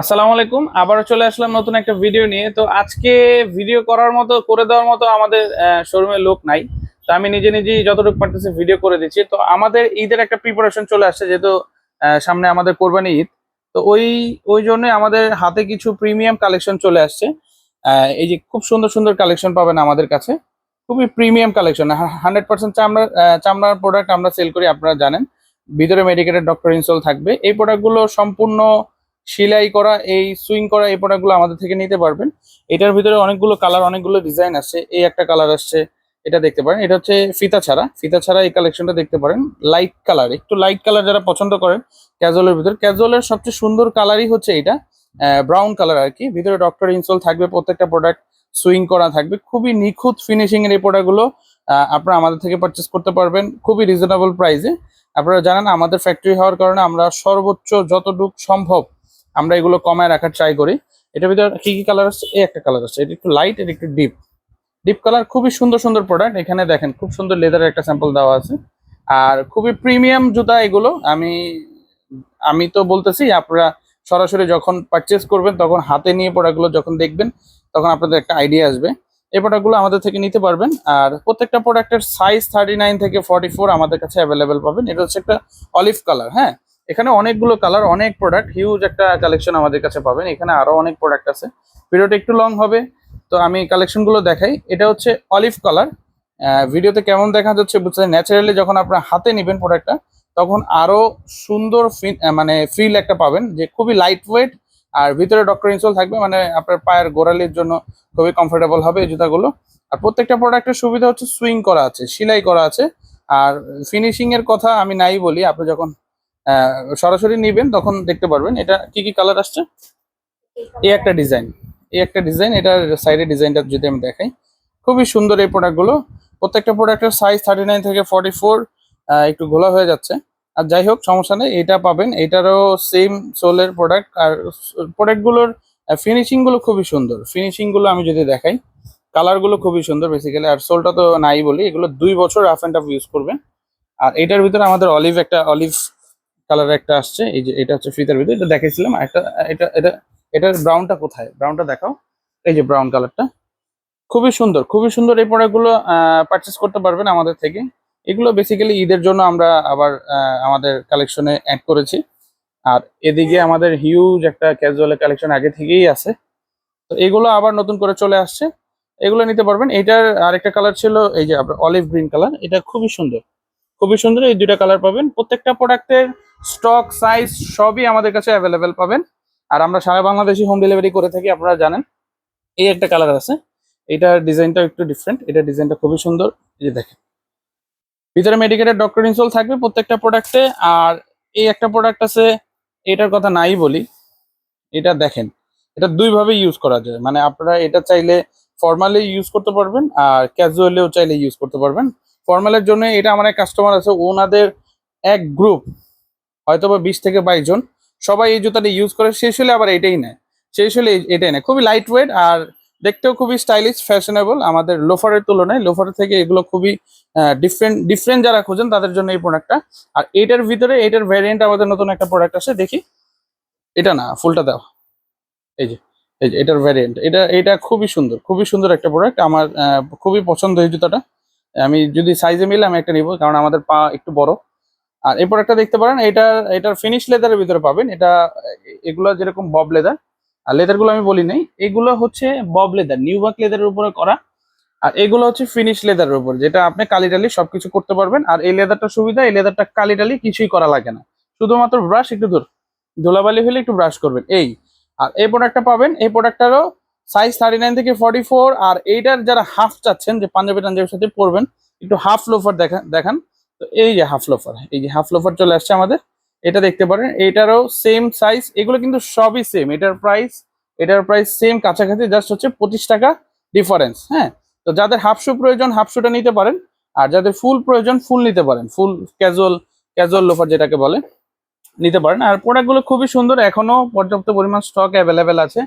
আসসালামু আলাইকুম। আবারও চলে আসলাম নতুন একটা ভিডিও নিয়ে। তো আজকে ভিডিও করার মতো করে দেওয়ার মতো আমাদের শোরুমে লোক নাই। তো আমি নিজে নিজেই যতটুকু পারতেছি ভিডিও করে দিচ্ছি। তো আমাদের ঈদের একটা প্রিপারেশন চলে আসছে যেহেতু সামনে আমাদের কোরবানি ঈদ। তো ওই ওই জন্য আমাদের হাতে কিছু প্রিমিয়াম কালেকশন চলে আসছে। এই যে খুব সুন্দর সুন্দর কালেকশন পাবেন আমাদের কাছে। খুবই প্রিমিয়াম কালেকশন হান্ড্রেড পার্সেন্ট চামড়ার আহ, চামড়ার প্রোডাক্ট আমরা সেল করি আপনারা জানেন। ভিতরে মেডিকেটেড ডক্টর ইনসোল থাকবে। এই প্রোডাক্টগুলো সম্পূর্ণ সেলাই করা, এই সুইং করা, এই প্রোডাক্টগুলো আমাদের থেকে নিতে পারবেন। এটার ভিতরে অনেকগুলো কালার অনেকগুলো ডিজাইন আসছে এই একটা কালার আসছে, এটা দেখতে পারেন। এটা হচ্ছে ফিতা ছাড়া। ফিতা ছাড়া এই কালেকশনটা দেখতে পারেন। লাইট কালার একটু লাইট কালার যারা পছন্দ করেন ক্যাজুয়ালের ভিতর। ক্যাজুয়ালের সবচেয়ে সুন্দর কালারই হচ্ছে এটা ব্রাউন কালার আর কি। ভিতরে ডক্টর ইনসোল থাকবে, প্রত্যেকটা প্রোডাক্ট সুইং করা থাকবে। খুবই নিখুঁত ফিনিশিং এর এই প্রোডাক্টগুলো আপনারা আমাদের থেকে পারচেস করতে পারবেন। খুবই রিজনেবল প্রাইসে আপনারা জানেন, আমাদের ফ্যাক্টরি হওয়ার কারণে আমরা সর্বোচ্চ যতটুকু সম্ভব আমরা এগুলো কমায় রাখার ট্রাই করি। এটার ভিতরে কি কি কালার আসছে? এই একটা কালার আসছে। এটা একটু লাইট এটা একটু ডিপ ডিপ কালার খুবই সুন্দর সুন্দর প্রোডাক্ট এখানে দেখেন, খুব সুন্দর লেদারের একটা স্যাম্পল দেওয়া আছে। আর খুবই প্রিমিয়াম জুতা এগুলো। আমি আমি তো বলতেছি, আপনারা সরাসরি যখন পারচেস করবেন, তখন হাতে নিয়ে প্রোডাক্টগুলো যখন দেখবেন, তখন আপনাদের একটা আইডিয়া আসবে। এই প্রোডাক্টগুলো আমাদের থেকে নিতে পারবেন। আর প্রত্যেকটা প্রোডাক্টের সাইজ থার্টি নাইন থেকে ফর্টি ফোর আমাদের কাছে অ্যাভেলেবেল পাবেন। এটা হচ্ছে একটা অলিভ কালার হ্যাঁ? এখানে অনেকগুলো কালার অনেক প্রোডাক্ট হিউজ একটা কালেকশন আমাদের কাছে পাবেন। এখানে আরও অনেক প্রোডাক্ট আছে। ভিডিওটা একটু লং হবে, তো আমি কালেকশনগুলো দেখাই। এটা হচ্ছে অলিভ কালার ভিডিওতে কেমন দেখা যাচ্ছে বুঝতে ন্যাচারালি যখন আপনার হাতে নেবেন প্রোডাক্টটা তখন আরও সুন্দর মানে ফিল একটা পাবেন যে খুবই লাইট ওয়েট আর ভিতরে ডক্টর ইনসোল থাকবে মানে আপনার পায়ের গোড়ালির জন্য খুবই কমফোর্টেবল হবে এই জুতাগুলো। আর প্রত্যেকটা প্রোডাক্টের সুবিধা হচ্ছে সুইং করা আছে, সেলাই করা আছে। আর ফিনিশিং এর কথা আমি নাই বলি, আপনি যখন সরাসরি নিবেন, তখন দেখতে পারবেন। এটা কি কি কালার আসছে? এই একটা ডিজাইন এই একটা ডিজাইন এটার সাইডের ডিজাইনটা যদি আমি দেখাই। খুবই সুন্দর এই প্রোডাক্টগুলো প্রত্যেকটা প্রোডাক্টের সাইজ থার্টি নাইন থেকে ফর্টি ফোর একটু ঘোলা হয়ে যাচ্ছে। আর যাই হোক, সমস্যা নেই, এটা পাবেন। এটারও সেম সোলের প্রোডাক্ট আর প্রোডাক্টগুলোর ফিনিশিংগুলো খুবই সুন্দর। ফিনিশিংগুলো আমি যদি দেখাই কালারগুলো খুবই সুন্দর বেসিক্যালি আর সোলটা তো নাই বলি, এগুলো দুই বছর রাফ অ্যান্ড টাফ ইউজ করবেন। আর এটার ভিতরে আমাদের অলিভ একটা অলিভ কালার একটা আসছে, এই যে এটা হচ্ছে ফিতার ভিতরে, এটা দেখেছিলাম একটা, এটা এটা, এটার ব্রাউনটা কোথায়? ব্রাউনটা দেখাও, এই যে ব্রাউন কালারটা খুবই সুন্দর খুবই সুন্দর এই প্রোডাক্টগুলো পারচেস করতে পারবেন আমাদের থেকে। এগুলো বেসিক্যালি ঈদের জন্য আমরা আবার আমাদের কালেকশনে অ্যাড করেছি। আর এদিকে আমাদের হিউজ একটা ক্যাজুয়াল কালেকশন আগে থেকেই আছে। তো এগুলো আবার নতুন করে চলে আসছে। এগুলো নিতে পারবেন। এটার আরেকটা কালার ছিল, এই যে অলিভ গ্রিন কালার এটা খুবই সুন্দর। খুবই সুন্দর, এই দুইটা কালার পাবেন। প্রত্যেকটা প্রোডাক্টের স্টক সাইজ সবই আমাদের কাছে অ্যাভেলেবেল পাবেন। আর আমরা সারা বাংলাদেশি হোম ডেলিভারি করে থাকি, আপনারা জানেন। এই একটা কালার আছে। এটার ডিজাইনটা একটু ডিফারেন্ট এটা ডিজাইনটা খুবই সুন্দর। এই যে দেখেন। ভিতরে মেডিকেটের ডক্টর ইনসোল থাকবে প্রত্যেকটা প্রোডাক্টে আর এই একটা প্রোডাক্ট আছে, এটার কথা নাই বলি। এটা দেখেন। এটা দুইভাবে ইউজ করা যায়। মানে আপনারা এটা চাইলে ফর্মালি ইউজ করতে পারবেন, আর ক্যাজুয়ালিও চাইলে ইউজ করতে পারবেন। ফর্মালের জন্য এটা আমার এক কাস্টমার আছে, ওনাদের এক গ্রুপ হয়তো বা বিশ থেকে বাইশ জন। সবাই এই জুতাটা ইউজ করে, শেষ হলে আবার এটাই নেয়। শেষ হলে এটাই নেয়। খুবই লাইট ওয়েট আর দেখতেও খুবই স্টাইলিশ ফ্যাশনেবল আমাদের লোফারের তুলনায়। লোফারের থেকে এগুলো খুবই ডিফারেন্ট ডিফারেন্ট যারা খোঁজেন তাদের জন্য এই প্রোডাক্টটা আর এটার ভিতরে, এটার ভ্যারিয়েন্ট আমাদের নতুন একটা প্রোডাক্ট আছে দেখি। এটা না, ফুলটা দাও। এই যে এই যে, এটার ভ্যারিয়েন্ট এটা এটা খুবই সুন্দর খুবই সুন্দর একটা প্রোডাক্ট আমার খুবই পছন্দ এই জুতাটা। আমি যদি সাইজে মিলে আমি একটা নিব, কারণ আমাদের পা একটু বড়। আর এই প্রোডাক্টটা দেখতে পারেন, এটা, এটার ফিনিশ লেদারের ভিতরে পাবেন। এটা, এগুলো যেরকম বব লেদার আর লেদারগুলো আমি বলি নাই। এগুলো হচ্ছে বব লেদার নিউবাক লেদারের উপরে করা। আর এগুলো হচ্ছে ফিনিশ লেদারের উপর, যেটা আপনি কালি কালিটালি সবকিছু করতে পারবেন। আর এই লেদারটা সুবিধা, এই লেদারটা কালিটালি কিছুই করা লাগে না। শুধুমাত্র ব্রাশ একটু দূর, ধুলাবালি হলে একটু ব্রাশ করবেন, এই। আর এই প্রোডাক্টটা পাবেন, এই প্রোডাক্টটারও সাইজ থার্টি নাইন থেকে ফর্টি ফোর আর এইটার যারা হাফ চাচ্ছেন যে পাঞ্জাবি টাঞ্জাবির সাথে পরবেন, একটু হাফ লোফার দেখা, দেখান। তো এই যে হাফ লোফার এই যে হাফ লোফার চলে আসছে আমাদের। এটা দেখতে পারেন এটারও সেম সাইজ এগুলো কিন্তু সবই সেম এটার প্রাইস এটার প্রাইস সেম কাছাকাছি জাস্ট হচ্ছে পঁচিশ টাকা ডিফারেন্স হ্যাঁ? তো যাদের হাফ শু প্রয়োজন হাফ শুটা নিতে পারেন। আর যাদের ফুল প্রয়োজন ফুল নিতে পারেন। ফুল ক্যাজুয়াল ক্যাজুয়াল লোফার যেটাকে বলে, নিতে পারেন। আর প্রোডাক্টগুলো খুবই সুন্দর, এখনও পর্যাপ্ত পরিমাণ স্টক অ্যাভেলেবেল আছে।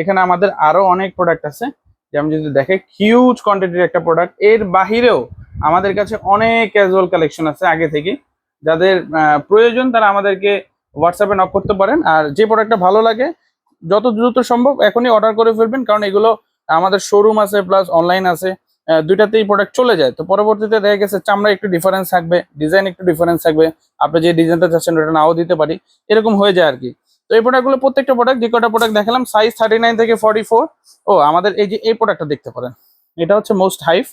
এখানে আমাদের আরও অনেক প্রোডাক্ট আছে যেমন যদি দেখে হিউজ কোয়ান্টিটির একটা প্রোডাক্টের বাহিরেও আমাদের কাছে অনেক ক্যাজুয়াল কালেকশন আছে আগে থেকে যাদের প্রয়োজন তারা আমাদেরকে হোয়াটসঅ্যাপে নক করতে পারেন। আর যে প্রোডাক্টটা ভালো লাগে, যত দ্রুত সম্ভব এখনই অর্ডার করে ফেলবেন। কারণ এগুলো আমাদের শোরুম আছে প্লাস অনলাইন আছে দুইটাতেই প্রোডাক্ট চলে যায়। তো পরবর্তীতে দেখা গেছে, চামড়া একটু ডিফারেন্স থাকবে ডিজাইন একটু ডিফারেন্স থাকবে। আপনি যে ডিজাইনটা চাচ্ছেন, ওটা নাও দিতে পারি। এরকম হয়ে যায় আর কি। তো এই প্রোডাক্টগুলো প্রত্যেকটা প্রোডাক্ট যে কটা প্রোডাক্ট দেখালাম সাইজ থার্টি নাইন থেকে ফর্টি ফোর ও, আমাদের এই যে এই প্রোডাক্টটা দেখতে পারেন। এটা হচ্ছে মোস্ট হাইফ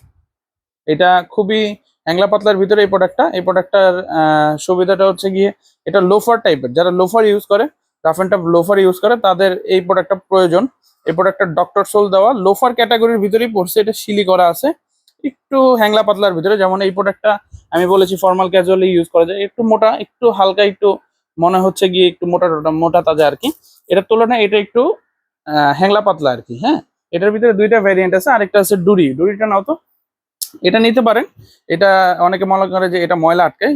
এটা খুবই হ্যাংলা পাতলার ভিতরে এই প্রোডাক্টটা এই প্রোডাক্টটার সুবিধাটা হচ্ছে গিয়ে এটা লোফার টাইপের যারা লোফার ইউজ করে rough and tough loafer use করে, তাদের এই প্রোডাক্টটা প্রয়োজন। এই প্রোডাক্টটা ডক্টর সোল দেওয়া। লোফার ক্যাটাগরির ভিতরেই পড়ছে। এটা শিলি করা আছে। একটু হ্যাংলা পাতলার ভিতরে। যেমন এই প্রোডাক্টটা আমি বলেছি ফর্মাল ক্যাজুয়ালি ইউজ করা যায়। একটু মোটা, একটু হালকা, একটু মনে হচ্ছে গিয়ে একটু মোটা টোটা, মোটা তাজা আর কি। এটার তুলনায় এটা একটু হ্যাংলা পাতলা আর কি হ্যাঁ? এটার ভিতরে দুইটা ভ্যারিয়েন্ট আছে, আরেকটা আছে ডুরি। ডুরিটা নাও তো। এটা নিতে পারেন। এটা অনেকে মনে করে যে এটা ময়লা আটকায়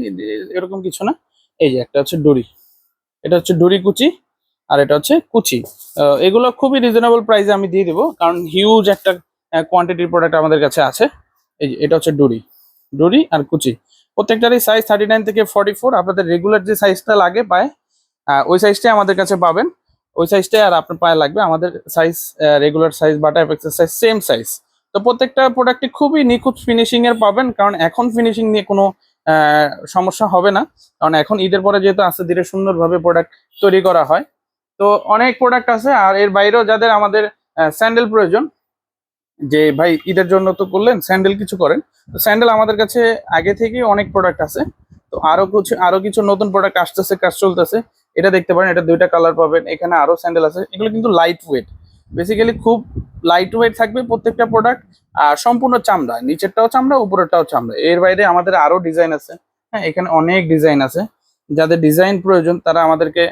এরকম কিছু না। এই যে একটা হচ্ছে ডুরি। এটা হচ্ছে ডুরি কুচি, আর এটা হচ্ছে কুচি। এগুলো খুবই রিজনেবল প্রাইসে আমি দিয়ে দেবো, কারণ হিউজ একটা কোয়ান্টিটির প্রোডাক্ট আমাদের কাছে আছে। এই এটা হচ্ছে ডুরি। ডুরি আর কুচি। প্রত্যেকটারই সাইজ থার্টি নাইন থেকে ফর্টি ফোর আপনাদের রেগুলার যে সাইজটা লাগে পায়ে ওই সাইজটাই আমাদের কাছে পাবেন। ওই সাইজটাই আর আপনার পায়ে লাগবে। আমাদের সাইজ রেগুলার সাইজ বাটা এফেক্সের সাইজ সেম সাইজ তো প্রত্যেকটা প্রোডাক্টে খুবই নিখুঁত ফিনিশিং এর পাবেন। কারণ এখন ফিনিশিং নিয়ে কোনো সমস্যা হবে না। কারণ এখন ঈদের পরে যেহেতু আস্তে ধীরে সুন্দরভাবে প্রোডাক্ট তৈরি করা হয়। তো অনেক প্রোডাক্ট আছে। আর এর বাইরেও যাদের আমাদের স্যান্ডেল প্রয়োজন যে ভাই ঈদের জন্য তো করলেন, স্যান্ডেল কিছু করেন। তো স্যান্ডেল আমাদের কাছে আগে থেকেই অনেক প্রোডাক্ট আছে। তো আরও কিছু আরও কিছু নতুন প্রোডাক্ট আসতেছে, কাজ চলতেছে। এটা দেখতে পারেন, এটা দুইটা কালার পাবেন। এখানে আরও স্যান্ডেল আছে। এগুলো কিন্তু লাইট ওয়েট বেসিক্যালি খুব লাইট ওয়েট থাকবে প্রত্যেকটা প্রোডাক্ট আর সম্পূর্ণ চামড়া। নিচেরটাও চামড়া, উপরেরটাও চামড়া। এর বাইরে আমাদের আরও ডিজাইন আছে। হ্যাঁ এখানে অনেক ডিজাইন আছে। যাদের ডিজাইন প্রয়োজন, তারা আমাদেরকে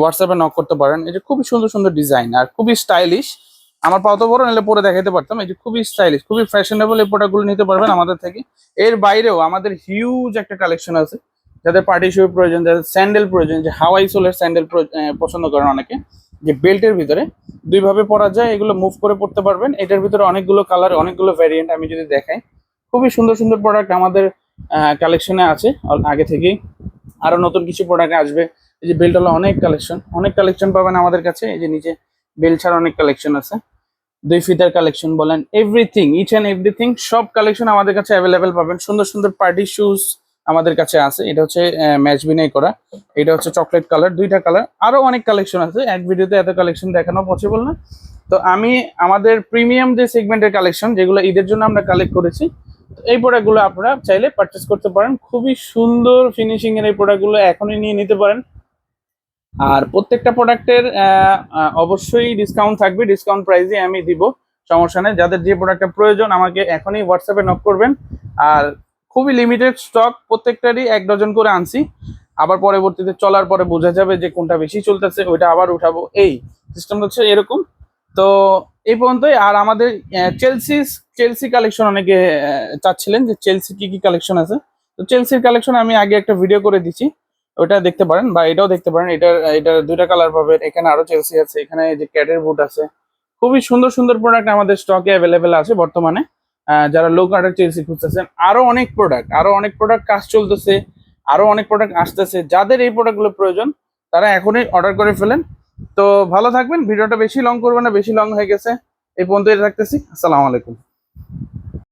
হোয়াটসঅ্যাপে নক করতে পারেন। এই যে খুবই সুন্দর সুন্দর ডিজাইন আর খুবই স্টাইলিশ আমার পাও তো বড়, নাহলে পরে দেখাতে পারতাম। এই যে খুবই স্টাইলিশ খুবই ফ্যাশনেবল এই প্রোডাক্টগুলো নিতে পারবেন আমাদের থেকে। এর বাইরেও আমাদের হিউজ একটা কালেকশন আছে, যাদের পার্টি শু প্রয়োজন, যাদের স্যান্ডেল প্রয়োজন, যে হাওয়াই সোলের স্যান্ডেল পছন্দ করেন অনেকে, যে বেল্টের ভিতরে। দুইভাবে পরা যায়, এগুলো মুভ করে পড়তে পারবেন। এটার ভিতরে অনেকগুলো কালার অনেকগুলো ভ্যারিয়েন্ট আমি যদি দেখাই। খুবই সুন্দর সুন্দর প্রোডাক্ট আমাদের কালেকশনে আছে। আগে থেকেই আরও নতুন কিছু প্রোডাক্ট আসবে। এই যে বেল্ট হলো অনেক কালেকশন অনেক কালেকশন পাবেন আমাদের কাছে। এই যে নিচে বেল্ট ছাড়া অনেক কালেকশন আছে। দুই ফিতার কালেকশন বলেন এভরিথিং ইচ অ্যান্ড এভরিথিং সব কালেকশন আমাদের কাছে অ্যাভেলেবেল পাবেন। সুন্দর সুন্দর পার্টি শুজ আমাদের কাছে আছে। এটা হচ্ছে ম্যাচ বিনাই করা। এটা হচ্ছে চকলেট কালার দুইটা কালার আরও অনেক কালেকশন আছে। এক ভিডিওতে এত কালেকশন দেখানো পসিবল না। তো আমি, আমাদের প্রিমিয়াম যে সেগমেন্টের কালেকশন যেগুলো ঈদের জন্য আমরা কালেক্ট করেছি, এই প্রোডাক্টগুলো আপনারা চাইলে পারচেস করতে পারেন। খুবই সুন্দর ফিনিশিং এর এই প্রোডাক্টগুলো এখনই নিয়ে নিতে পারেন। আর প্রত্যেকটা প্রোডাক্টের অবশ্যই ডিসকাউন্ট থাকবে ডিসকাউন্ট প্রাইসে আমি দিব, সমস্যা নেই। যাদের যে প্রোডাক্টটা প্রয়োজন, আমাকে এখনই হোয়াটসঅ্যাপে নক করবেন। আর খুবই লিমিটেড স্টক প্রত্যেকটারই এক ডজন করে আনছি। আবার পরবর্তীতে চলার পরে বোঝা যাবে যে কোনটা বেশি চলতেছে, ওইটা আবার উঠাবো। এই সিস্টেমটা হচ্ছে এরকম। তো এই পর্যন্তই। আর আমাদের চেলসি চেলসি কালেকশন অনেকে চাচ্ছিলেন যে চেলসি কি কি কালেকশন আছে। তো চেলসির কালেকশন আমি আগে একটা ভিডিও করে দিচ্ছি। ওটা দেখতে পারেন বা এটাও দেখতে পারেন। এটা এটা দুইটা কালার পাবেন। এখানে আরও চেলসি আছে, এখানে যে ক্যাটের বুট আছে। খুবই সুন্দর সুন্দর প্রোডাক্ট আমাদের স্টকে অ্যাভেলেবেল আছে বর্তমানে। যারা লো কার্ডের চেলসি খুঁজতেছেন, আরও অনেক প্রোডাক্ট আরও অনেক প্রোডাক্ট কাজ চলতেছে, আরও অনেক প্রোডাক্ট আসতেছে। যাদের এই প্রোডাক্টগুলো প্রয়োজন, তারা এখনই অর্ডার করে ফেলেন। তো ভালো থাকবেন, ভিডিওটা বেশি লং করবে না, বেশি লং হয়ে গেছে। এই পর্যন্তই থাকতেছি। আসসালামু আলাইকুম।